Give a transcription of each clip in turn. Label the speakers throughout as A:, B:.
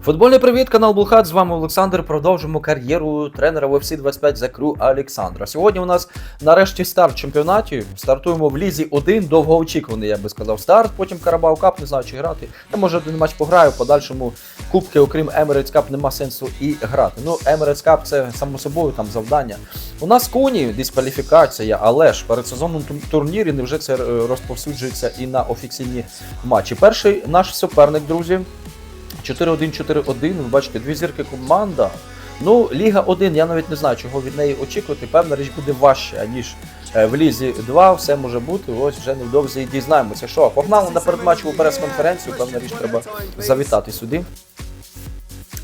A: Футбольний привіт, канал Булхат. З вами Олександр. Продовжимо кар'єру тренера в UFC 25 за кру Олександра. Сьогодні у нас нарешті старт чемпіонаті. Стартуємо в лізі 1, довгоочікуваний, я би сказав, старт. Потім Карабау Кап, не знаю, чи грати. Я може один матч пограю. В подальшому кубки, окрім Emirates Cup, нема сенсу і грати. Ну, Emirates Cup це само собою там завдання. У нас коні, дискваліфікація, але ж перед сезонним ту- турнірі невже це е, розповсюджується і на офіційні матчі. Перший наш суперник, друзі. 4-1-4-1, ви бачите, дві зірки команда. Ну, Ліга 1, я навіть не знаю, чого від неї очікувати. Певна річ буде важче, ніж е, в Лізі 2. Все може бути. Ось вже невдовзі і дізнаємося. Що, погнали на передматчеву прес-конференцію, певна річ треба завітати сюди.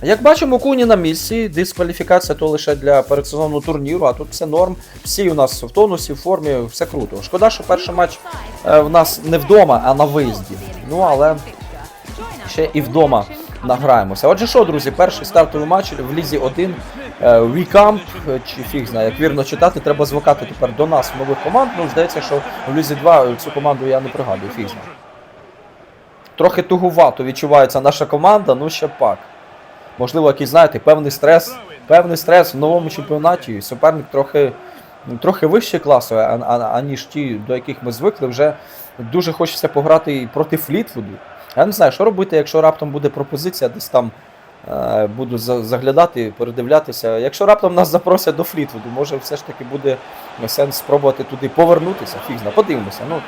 A: Як бачимо, Куні на місці, дискваліфікація то лише для передсезонного турніру, а тут все норм. Всі у нас в тонусі, в формі, все круто. Шкода, що перший матч е, в нас не вдома, а на виїзді. Ну, але ще і вдома награємося. Отже, що, друзі, перший стартовий матч в Лізі 1. е, Вікамп, е, чи фіг знає, як вірно читати, треба звикати тепер до нас нових команд. Ну, здається, що в Лізі 2 цю команду я не пригадую, фіг знає. Трохи тугувато відчувається наша команда, ну ще пак. Можливо, якийсь, знаєте, певний стрес, певний стрес в новому чемпіонаті. Суперник трохи, трохи вище класу, аніж ті, до яких ми звикли. Вже дуже хочеться пограти проти Флітвуду. Я не знаю, що робити, якщо раптом буде пропозиція, десь там е, буду заглядати, передивлятися. Якщо раптом нас запросять до Флітвуду, може все ж таки буде сенс спробувати туди повернутися. Фіг зна, подивимося. Ну,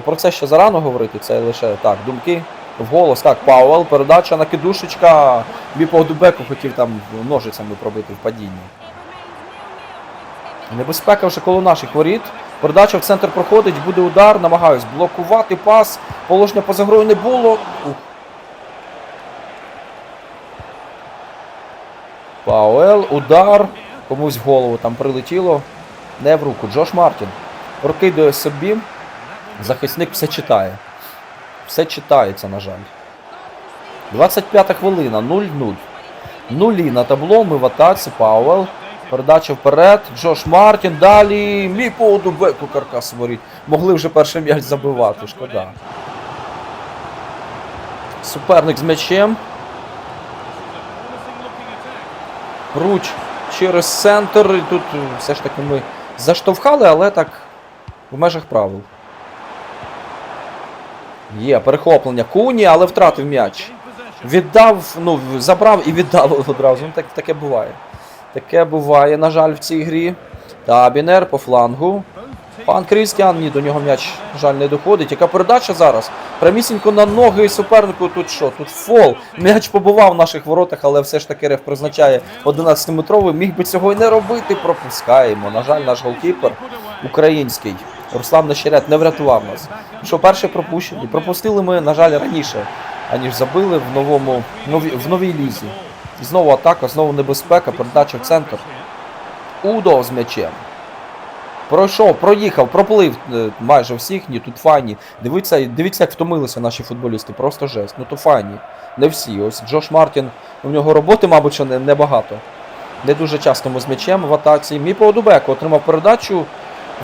A: про це ще зарано говорити, це лише так, думки. Вголос, так, Пауел, передача на кидушечка. Біпо Дубеку хотів там ножицями пробити в падінні. Небезпека вже коло наших воріт. Передача в центр проходить, буде удар, намагаюсь блокувати пас. Положення поза грою не було. Пауел, удар. Комусь в голову там прилетіло. Не в руку. Джош Мартін. Прокидує собі. Захисник все читає. Все читається, на жаль. 25 хвилина, 0-0. Нулі на табло, ми в атаці, Пауел. Передача вперед. Джош Мартін. Далі. Міпо Дубеку каркас воріт. Могли вже перший м'яч забивати, шкода. Суперник з м'ячем. Руч через центр. І тут все ж таки ми заштовхали, але так в межах правил. Є перехоплення Куні, але втратив м'яч. Віддав, ну, забрав і віддав одразу. Ну, так, таке буває. Таке буває, на жаль, в цій грі. Табінер по флангу. Пан Крістіан, ні, до нього м'яч, на жаль, не доходить. Яка передача зараз? Прямісінько на ноги супернику. Тут що? Тут фол. М'яч побував в наших воротах, але все ж таки реф призначає 11-метровий. Міг би цього і не робити. Пропускаємо. На жаль, наш голкіпер український. Руслан Нещерет не врятував нас. Що перше пропущені. Пропустили ми, на жаль, раніше, аніж забили в новому нові, в новій лізі. Знову атака, знову небезпека, передача в центр. Удо з м'ячем. Пройшов, проїхав, проплив е, майже всіх, ні, тут файні. Дивіться, дивіться, як втомилися наші футболісти, просто жесть. Ну то файні. Не всі. Ось Джош Мартін, у нього роботи, мабуть, що не, небагато. Не дуже часто ми з м'ячем в атаці. Міпо Дубеко отримав передачу.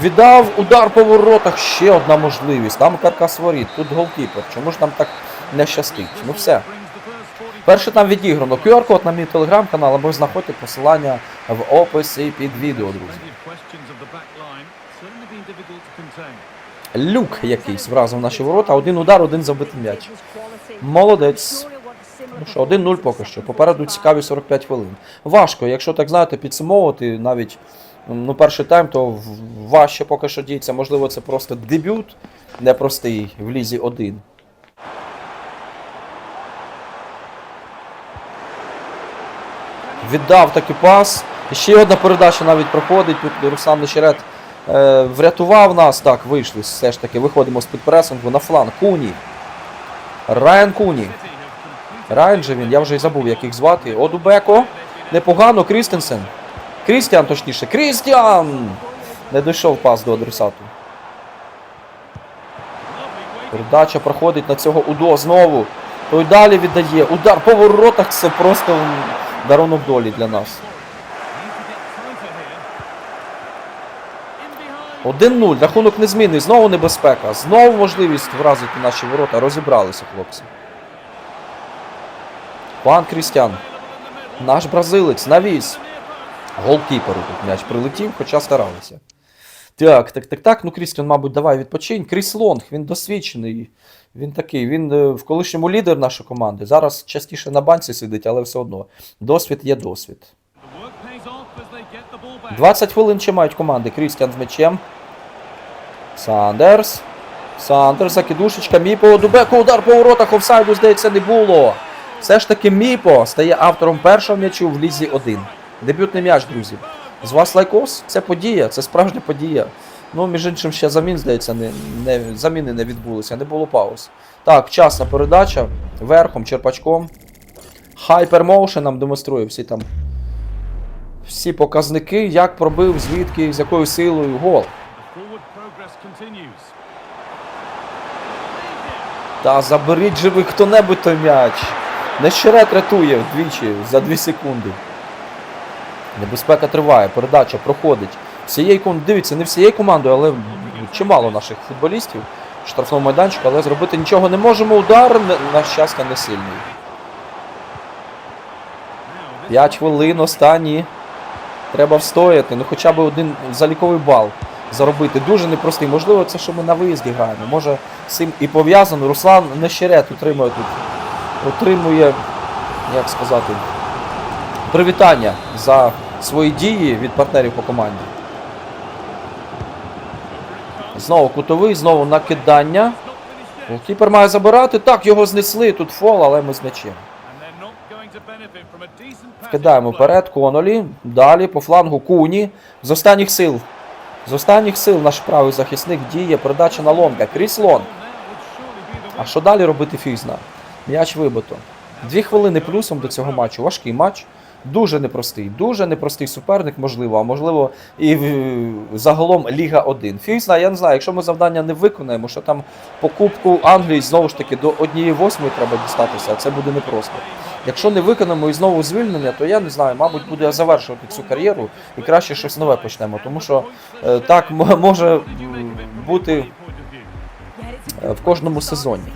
A: Віддав удар по воротах. Ще одна можливість. Там каркас воріт, тут голкіпер. Чому ж нам так не щастить? Ну все. Перше там відіграно. QR-код на мій телеграм-канал, або знаходьте посилання в описі під відео, друзі. Люк якийсь вразив наші ворота. Один удар, один забитий м'яч. Молодець. Ну що, 1-0 поки що. Попереду цікаві 45 хвилин. Важко, якщо так знаєте, підсумовувати навіть ну, перший тайм, то важче поки що діється. Можливо, це просто дебют непростий в лізі 1. Віддав таки пас. Ще одна передача навіть проходить. Тут Руслан Нещерет е, врятував нас. Так, вийшли. Все ж таки, виходимо з-під пресингу на фланг. Куні. Райан Куні. Райан же він, я вже й забув, як їх звати. Одубеко. Непогано, Крістенсен. Крістіан, точніше. Крістіан! Не дійшов пас до адресату. Передача проходить на цього Удо знову. Той далі віддає. Удар по воротах це просто дарунок долі для нас. 1-0. Рахунок незмінний. Знову небезпека. Знову можливість вразити наші ворота. Розібралися, хлопці. Пан Крістян. Наш бразилець навіс. Голкіперу тут м'яч прилетів, хоча старалися. Так, так, так, так. Ну, Крістіан, мабуть, давай відпочинь. Кріс Лонг, він досвідчений. Він такий, він е, в колишньому лідер нашої команди. Зараз частіше на банці сидить, але все одно. Досвід є досвід. 20 хвилин ще мають команди. Крістіан з м'ячем. Сандерс. Сандерс, закидушечка, Міпо, Дубеко, удар по воротах, офсайду, здається, не було. Все ж таки Міпо стає автором першого м'ячу в Лізі 1. Дебютний м'яч, друзі. З вас лайкос? Це подія, це справжня подія. Ну, між іншим, ще замін, здається, не, не, заміни не відбулися, не було пауз. Так, вчасна передача. Верхом, черпачком. Hypermotion нам демонструє всі там. Всі показники, як пробив, звідки, з якою силою гол. Та заберіть живий хто-небудь той м'яч. Нещерет рятує вдвічі за 2 секунди. Небезпека триває, передача проходить. Всією ком- дивіться, не всією командою, але чимало наших футболістів в штрафному майданчику, але зробити нічого не можемо. Удар, на щастя, не сильний. 5 хвилин останні. Треба встояти. Ну хоча б один заліковий бал заробити. Дуже непростий. Можливо, це що ми на виїзді граємо. Може з цим і пов'язано. Руслан Нещерет утримує тут. Отримує, як сказати, привітання за свої дії від партнерів по команді. Знову кутовий, знову накидання. Голкіпер має забирати. Так, його знесли. Тут фол, але ми з м'ячем. Вкидаємо вперед Конолі. Далі по флангу Куні. З останніх сил. З останніх сил наш правий захисник діє. Передача на Лонга. Кріс Лонг. А що далі робити фізна? М'яч вибито. Дві хвилини плюсом до цього матчу. Важкий матч. Дуже непростий. Дуже непростий суперник, можливо, а можливо, і загалом Ліга 1. Фізна, я не знаю, якщо ми завдання не виконаємо, що там по Кубку Англії знову ж таки до однієї восьмої треба дістатися, а це буде непросто. Якщо не виконаємо і знову звільнення, то я не знаю, мабуть, буде завершувати цю кар'єру і краще щось нове почнемо. Тому що е, так може бути е, в кожному сезоні.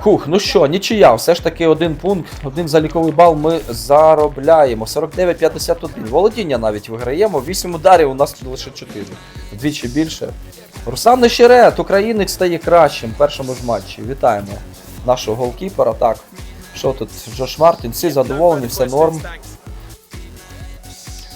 A: Хух, ну що, нічия, все ж таки один пункт, один заліковий бал ми заробляємо. 49-51. Володіння навіть виграємо. 8 ударів у нас тут лише 4. Вдвічі більше. Руслан Нещерет, українець стає кращим в першому ж матчі. Вітаємо нашого голкіпера. Так, що тут? Джош Мартін, всі задоволені, все норм.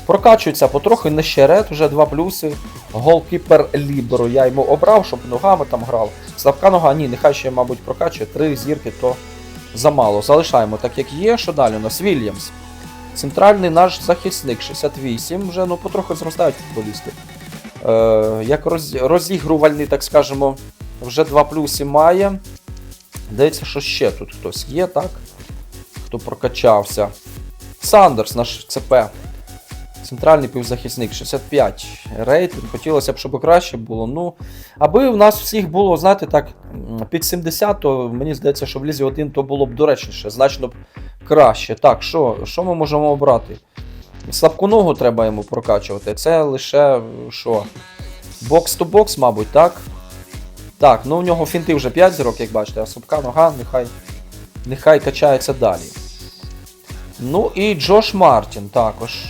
A: Прокачується потрохи Нещерет, вже два плюси. Голкіпер Ліберо. Я йому обрав, щоб ногами там грав. Слабка нога, ні, нехай ще, мабуть, прокачує. Три зірки, то замало. Залишаємо так, як є. Що далі у нас? Вільямс. Центральний наш захисник 68. Вже ну, потрохи зростають футболісти. Е, як роз, розігрувальний, так скажемо, вже два плюси має. Здається, що ще тут хтось є, так? Хто прокачався. Сандерс, наш ЦП. Центральний півзахисник 65 рейтинг. Хотілося б, щоб краще було. Ну, аби в нас всіх було, знаєте, так, під 70, то мені здається, що в Лізі 1 то було б доречніше, значно б краще. Так, що, що ми можемо обрати? Слабку ногу треба йому прокачувати. Це лише що? Бокс-то-бокс, мабуть, так? Так, ну у нього фінти вже 5 зірок, як бачите, а слабка нога нехай, нехай качається далі. Ну і Джош Мартін також.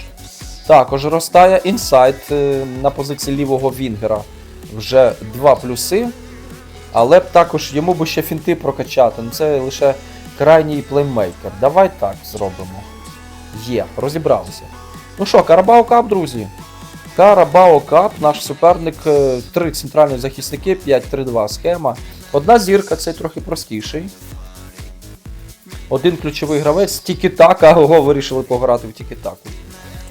A: Також ростає інсайд е, на позиції лівого Вінгера. Вже два плюси. Але б також йому би ще фінти прокачати. Ну це лише крайній плеймейкер. Давай так зробимо. Є, розібралися. Ну що, Карабао Кап, друзі. Карабао Кап, наш суперник, е, три центральні захисники, 5-3-2 схема. Одна зірка, цей трохи простіший. Один ключовий гравець, тільки-така, ого, вирішили пограти в тільки-таку.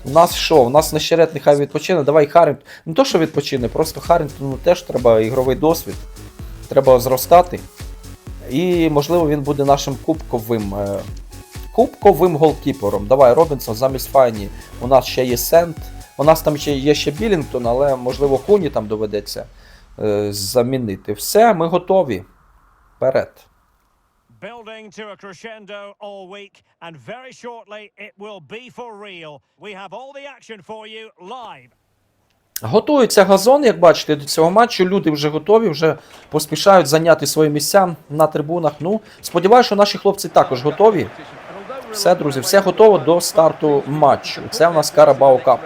A: У нас що? У нас нещерет нехай відпочине. Давай Харрінгтон. Не то, що відпочине, просто Харрінгтону теж треба ігровий досвід. Треба зростати. І, можливо, він буде нашим кубковим. е, Кубковим голкіпером. Давай, Робінсон замість Файні. У нас ще є Сент. У нас там ще є ще Білінгтон, але можливо Куні там доведеться е, замінити. Все, ми готові. Вперед.
B: Building to a crescendo all week, and very shortly it will be for real. We have all the action for you live.
A: Готується газон, як бачите, до цього матчу. Люди вже готові, вже поспішають зайняти свої місця на трибунах. Ну, сподіваюся, що наші хлопці також готові. Все, друзі, все готово до старту матчу. Це у нас Карабао Кап.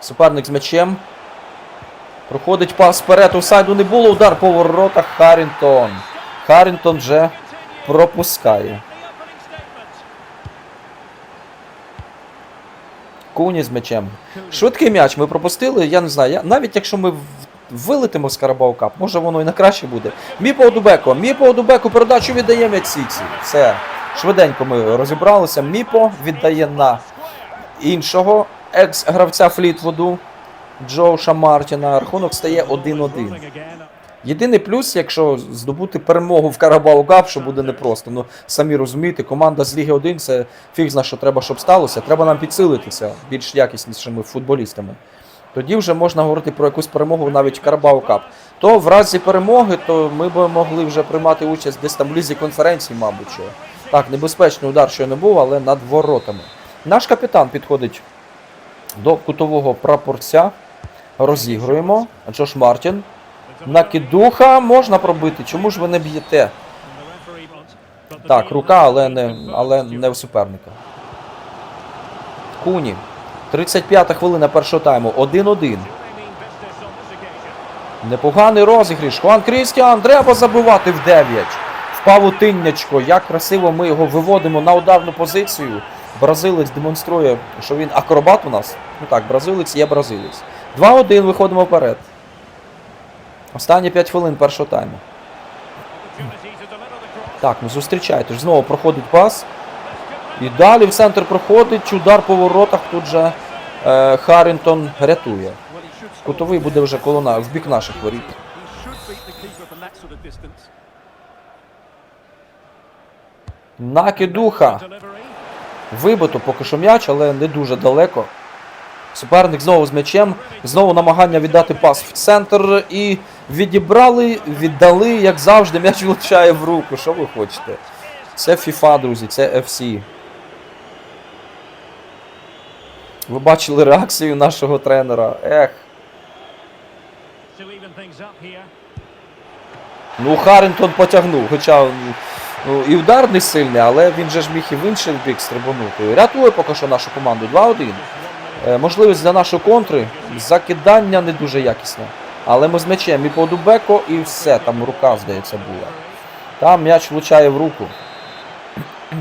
A: Суперник з м'ячем. Проходить пас вперед. Офсайду не було. Удар по воротах. Харрінтон. Харрінтон вже пропускає. Куні з м'ячем. Швидкий м'яч ми пропустили. Я не знаю. Я, навіть якщо ми вилетимо з Карабау Кап, може воно і на краще буде. Міпо Одубеко. Міпо Одубеко передачу віддає м'яч Сіці. Все. Швиденько ми розібралися. Міпо віддає на іншого екс-гравця Флітвуду Джоуша Мартіна. Рахунок стає 1-1. Єдиний плюс, якщо здобути перемогу в Карабау Кап, що буде непросто. Ну самі розумієте, команда з Ліги 1 це фіг зна, що треба, щоб сталося. Треба нам підсилитися більш якіснішими футболістами. Тоді вже можна говорити про якусь перемогу навіть Карабау Кап. То в разі перемоги, то ми б могли вже приймати участь десь там в лізі конференції, мабуть. Що. Так, небезпечний удар, що не був, але над воротами. Наш капітан підходить до кутового прапорця. Розігруємо. Джош Мартін. Накидуха можна пробити. Чому ж ви не б'єте? Так, рука, але не, але не у суперника. Куні. 35-та хвилина першого тайму. 1-1.
B: Do they mean business on this occasion?
A: Непоганий розіграш. Хуан Крістіан, треба забивати в 9. В павутиннячко. Як красиво ми його виводимо на ударну позицію. Бразилець демонструє, що він акробат у нас. Ну так, бразилець є бразилець. 2-1, виходимо вперед. Останні 5 хвилин першого тайму. Так, ну зустрічайте. Знову проходить пас. І далі в центр проходить. Удар по воротах. Тут же е, Харрінтон рятує. Кутовий буде вже коло на, в бік наших воріт. Накидуха. Вибито поки що м'яч, але не дуже далеко. Суперник знову з м'ячем. Знову намагання віддати пас в центр. І відібрали, віддали, як завжди, м'яч влучає в руку. Що ви хочете? Це FIFA, друзі, це FC. Ви бачили реакцію нашого тренера. Ех. Ну, Харрінтон потягнув, хоча ну, і удар не сильний, але він же ж міг і в інший бік стрибанути. Рятує поки що нашу команду 2-1. Е, можливість для нашої контри. Закидання не дуже якісне. Але ми з м'ячем і по Дубеко, і все. Там рука, здається, була. Там м'яч влучає в руку.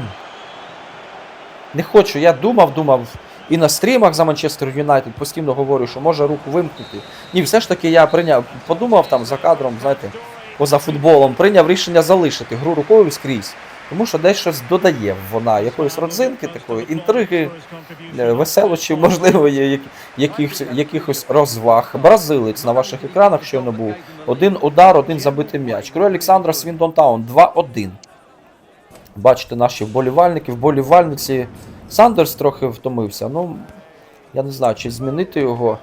A: Не хочу, я думав, думав. І на стрімах за Манчестер Юнайтед постійно говорю, що може руку вимкнути. Ні, все ж таки я прийняв, подумав там за кадром, знаєте, поза футболом, прийняв рішення залишити гру рукою скрізь. Тому що десь щось додає вона, якоїсь родзинки, такої інтриги, е, веселощів, можливо, є якихось, якихось розваг. Бразилець на ваших екранах щойно був. Один удар, один забитий м'яч. Крой Олександра Свіндон Таун 2-1. Бачите, наші вболівальники, вболівальниці. Сандерс трохи втомився. Ну, я не знаю, чи змінити його.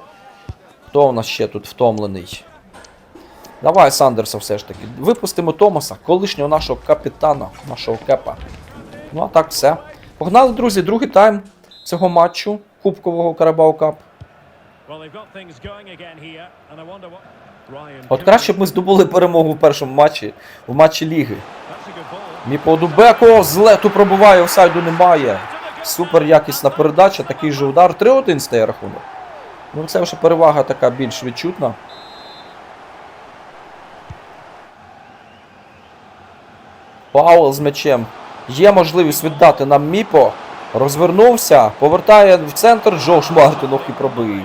A: Хто у нас ще тут втомлений? Давай Сандерса все ж таки. Випустимо Томаса, колишнього нашого капітана, нашого кепа. Ну а так все. Погнали, друзі, другий тайм цього матчу Кубкового Карабау Кап. От краще б ми здобули перемогу в першому матчі, в матчі Ліги.
B: That's a good ball.
A: Міпо Дубеко з лету пробуває, офсайду немає. Супер якісна передача, такий же удар. 3-1 стає рахунок. Ну це вже перевага така більш відчутна. Пауел з м'ячем. Є можливість віддати нам Міпо. Розвернувся, повертає в центр Джош Мартин, ох і пробив.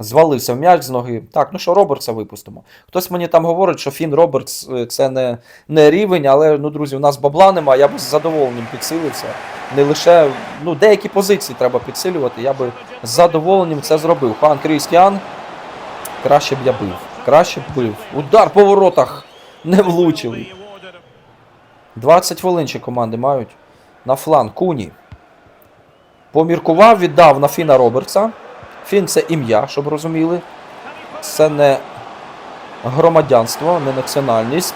A: Звалився в м'яч з ноги. Так, ну що, Робертса випустимо. Хтось мені там говорить, що Фін Робертс е, це не, не рівень, але ну, друзі, у нас бабла нема, я б з задоволенням підсилився. Не лише ну, деякі позиції треба підсилювати, я би з задоволенням це зробив. Хан Крістіан. Краще б я бив. Краще б бив. Удар по воротах. Не влучили.
B: Be awarded a
A: 20 хвилин ще команди мають. На фланг. Куні. Поміркував, віддав на Фіна Робертса. Фін це ім'я, щоб розуміли. Це не громадянство, не національність.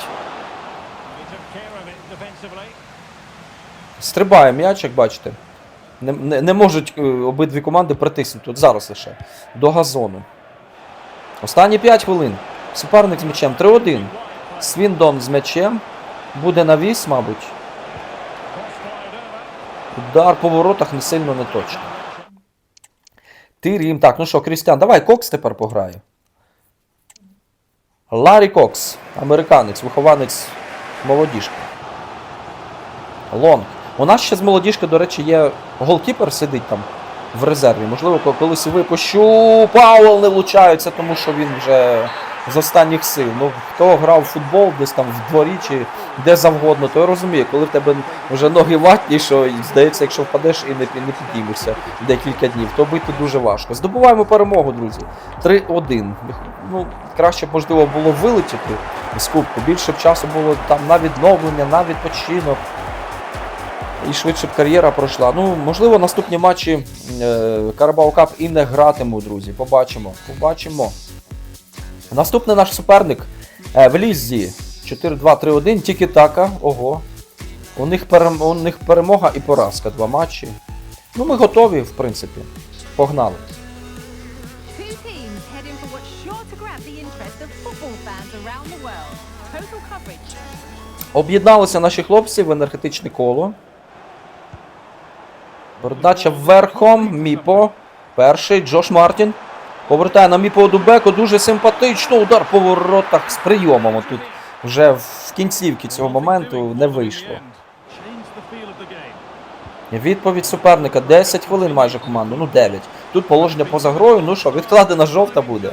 A: Стрибає м'яч, як бачите. Не, не, не можуть е, обидві команди притиснути. От зараз лише. До газону. Останні 5 хвилин. Суперник з м'ячем 3-1. Свіндон з м'ячем. Буде навіс, мабуть. Удар по воротах не сильно не точно. Тирім. Так, ну що, Крістіан, давай Кокс тепер пограє. Ларі Кокс, американець, вихованець молодіжки. Лонг. У нас ще з молодіжки, до речі, є голкіпер сидить там в резерві. Можливо, колись випущу. Пауел не влучається, тому що він вже з останніх сил. Ну, хто грав в футбол десь там в дворі чи де завгодно, той розуміє, коли в тебе вже ноги ватні, що здається, якщо впадеш і не, не підіймешся декілька днів, то бити дуже важко. Здобуваємо перемогу, друзі. 3-1. Ну, краще б можливо було вилетіти з кубку. Більше б часу було там на відновлення, на відпочинок. І швидше б кар'єра пройшла. Ну, можливо, наступні матчі е, Кап і не гратиму, друзі. Побачимо. Побачимо. Наступний наш суперник е, в Лізі 4-2-3-1, тільки така. Ого. У них, перем... у них перемога і поразка. Два матчі. Ну, ми готові, в принципі. Погнали. Об'єдналися наші хлопці в енергетичне коло. Передача верхом. Міпо. Перший. Джош Мартін. Повертає на Міпо Дубеко. Дуже симпатично. Удар по воротах з прийомом. Тут вже в кінцівці цього моменту не вийшло. Відповідь суперника 10 хвилин майже команду, ну 9. Тут положення поза грою, ну що, відкладена жовта буде.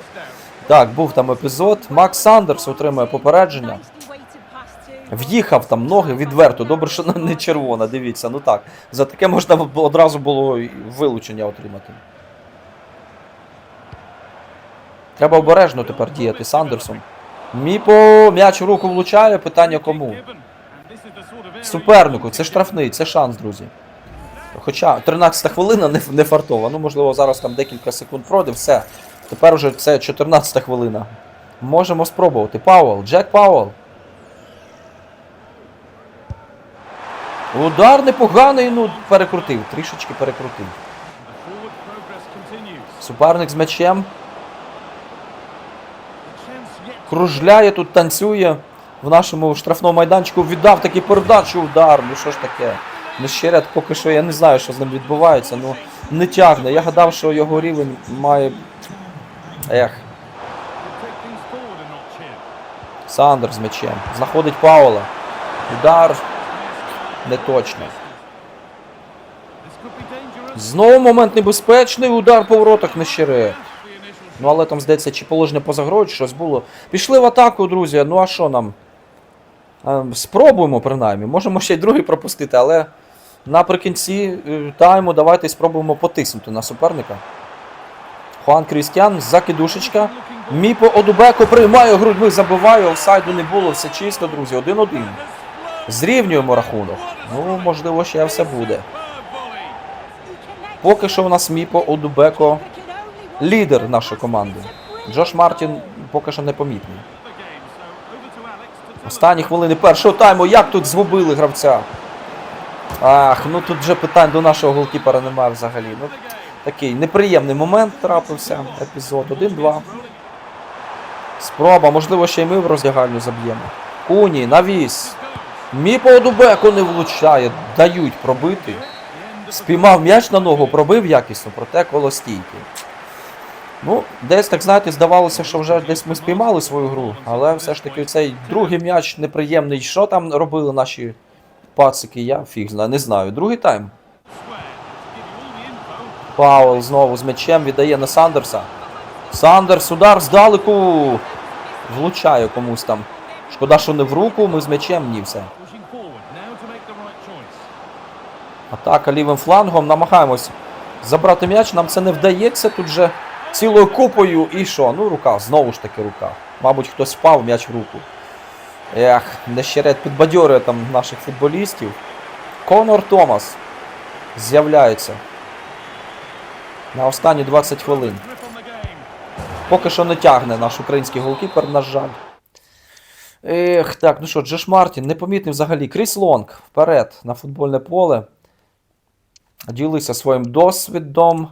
A: Так, був там епізод. Макс Сандерс отримує попередження. В'їхав там ноги відверто. Добре, що не червона, дивіться. Ну так. За таке можна одразу було вилучення отримати. Треба обережно тепер діяти Сандерсом. Міпо м'яч в руку влучає, питання кому? Супернику, це штрафний, це шанс, друзі. Хоча 13 хвилина не, не фартова. Ну, можливо, зараз там декілька секунд пройде, все. Тепер уже це 14 хвилина. Можемо спробувати. Пауел, Джек Пауел. Удар непоганий, ну перекрутив, трішечки перекрутив. Суперник з м'ячем. Кружляє тут, танцює. В нашому штрафному майданчику віддав таки передачу удар. Ну що ж таке? Нещерят поки що я не знаю, що з ним відбувається. Ну не тягне. Я гадав, що його рівень має. Ех, Сандер з м'ячем. Знаходить Паула. Удар. Не точно. Знову момент небезпечний, удар по воротах не щире. Ну але там, здається, чи положення поза грою, чи щось було. Пішли в атаку, друзі. Ну а що нам? Спробуємо принаймні. Можемо ще й другий пропустити, але наприкінці е, тайму давайте спробуємо потиснути на суперника. Хуан Крістіан, закидушечка. Міпо Одубеко приймає грудьми, забиває, офсайду не було, все чисто, друзі. 1-1. Зрівнюємо рахунок. Ну, можливо, ще все буде. Поки що у нас Міпо Одубеко лідер нашої команди. Джош Мартін поки що непомітний. Останні хвилини першого тайму. Як тут згубили гравця? Ах, ну тут вже питань до нашого голкіпера немає взагалі. Ну, такий неприємний момент трапився. Епізод 1-2. Спроба, можливо, ще й ми в роздягальню заб'ємо. Куні, навіс. Міпо Одубеко не влучає. Дають пробити. Спіймав м'яч на ногу, пробив якісно, проте коло стійки. Ну, десь так знаєте, здавалося, що вже десь ми спіймали свою гру, але все ж таки цей другий м'яч неприємний. Що там робили наші пацики, я фіг знаю, не знаю. Другий тайм. Пауел знову з м'ячем віддає на Сандерса. Сандерс, удар здалеку. Влучає комусь там. Шкода, що не в руку, ми з м'ячем, ні все. Атака лівим флангом. Намагаємось забрати м'яч. Нам це не вдається. Тут же цілою купою. І що? Ну, рука, знову ж таки рука. Мабуть, хтось впав м'яч в руку. Ех, нещерет підбадьорює там наших футболістів. Конор Томас з'являється. На останні 20 хвилин. Поки що не тягне наш український голкіпер, на жаль. Ех, так, ну що, Джош Мартін, непомітний взагалі. Кріс Лонг вперед на футбольне поле. Ділися своїм досвідом.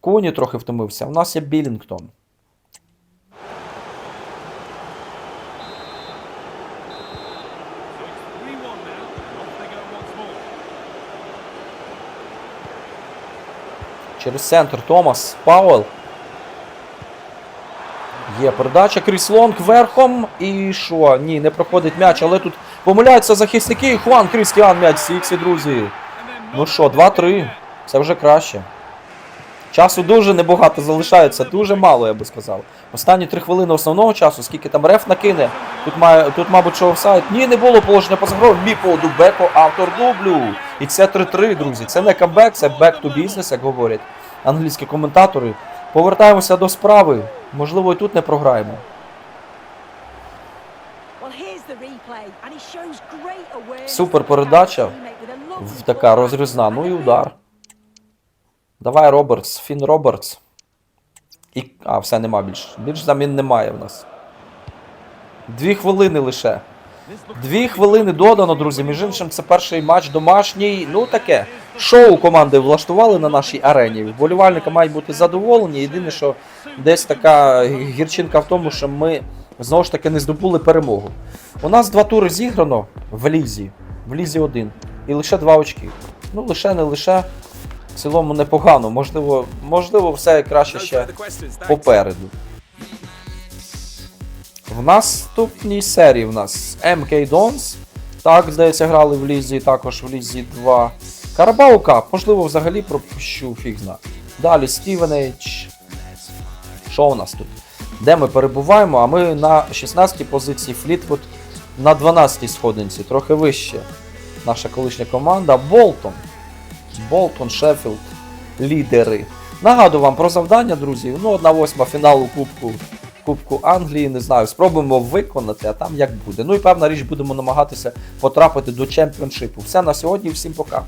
A: Куні трохи втомився. У нас є Білінгтон.
B: So it's 3 1 now. Off they go once more.
A: Через центр Томас Пауел. Є передача. Кріс Лонг верхом. І що? Ні, не проходить м'яч, але тут помиляються захисники. Хуан Крістіан м'яч Сіксі, друзі. Ну що, 2-3. Це вже краще. Часу дуже небагато залишається, дуже мало, я би сказав. Останні три хвилини основного часу, скільки там реф накине. Тут, має, тут мабуть, що офсайд. Ні, не було положення поза грою. Міпо Дубеко, автор дублю. І це 3-3, друзі. Це не камбек, це back to business, як говорять англійські коментатори. Повертаємося до справи. Можливо, і тут не програємо. Супер передача. Така розрізна. Ну і удар. Давай, Робертс, Фін Робертс. І... А, все нема більше. Більш замін немає в нас. Дві хвилини лише. Дві хвилини додано, друзі. Між іншим, це перший матч домашній. Ну таке. Шоу команди влаштували на нашій арені. Вболівальники мають бути задоволені. Єдине, що десь така гірчинка в тому, що ми знову ж таки не здобули перемогу. У нас два тури зіграно в лізі. В лізі один. І лише два очки. Ну, лише не лише. В цілому непогано. Можливо, можливо, все краще ще попереду. В наступній серії в нас MK Dons. Так, здається, грали в Лізі, також в Лізі 2. Карабау Кап, можливо, взагалі пропущу, фіг зна. Далі Стівен Ейдж. Що у нас тут? Де ми перебуваємо? А ми на 16-й позиції Флітвуд на 12-й сходинці, трохи вище. Наша колишня команда Болтон. Болтон, Шеффілд, лідери. Нагадую вам про завдання, друзі. Ну, 1-8 фіналу Кубку, Кубку Англії. Не знаю, спробуємо виконати, а там як буде. Ну і певна річ, будемо намагатися потрапити до чемпіоншипу. Все на сьогодні, всім пока.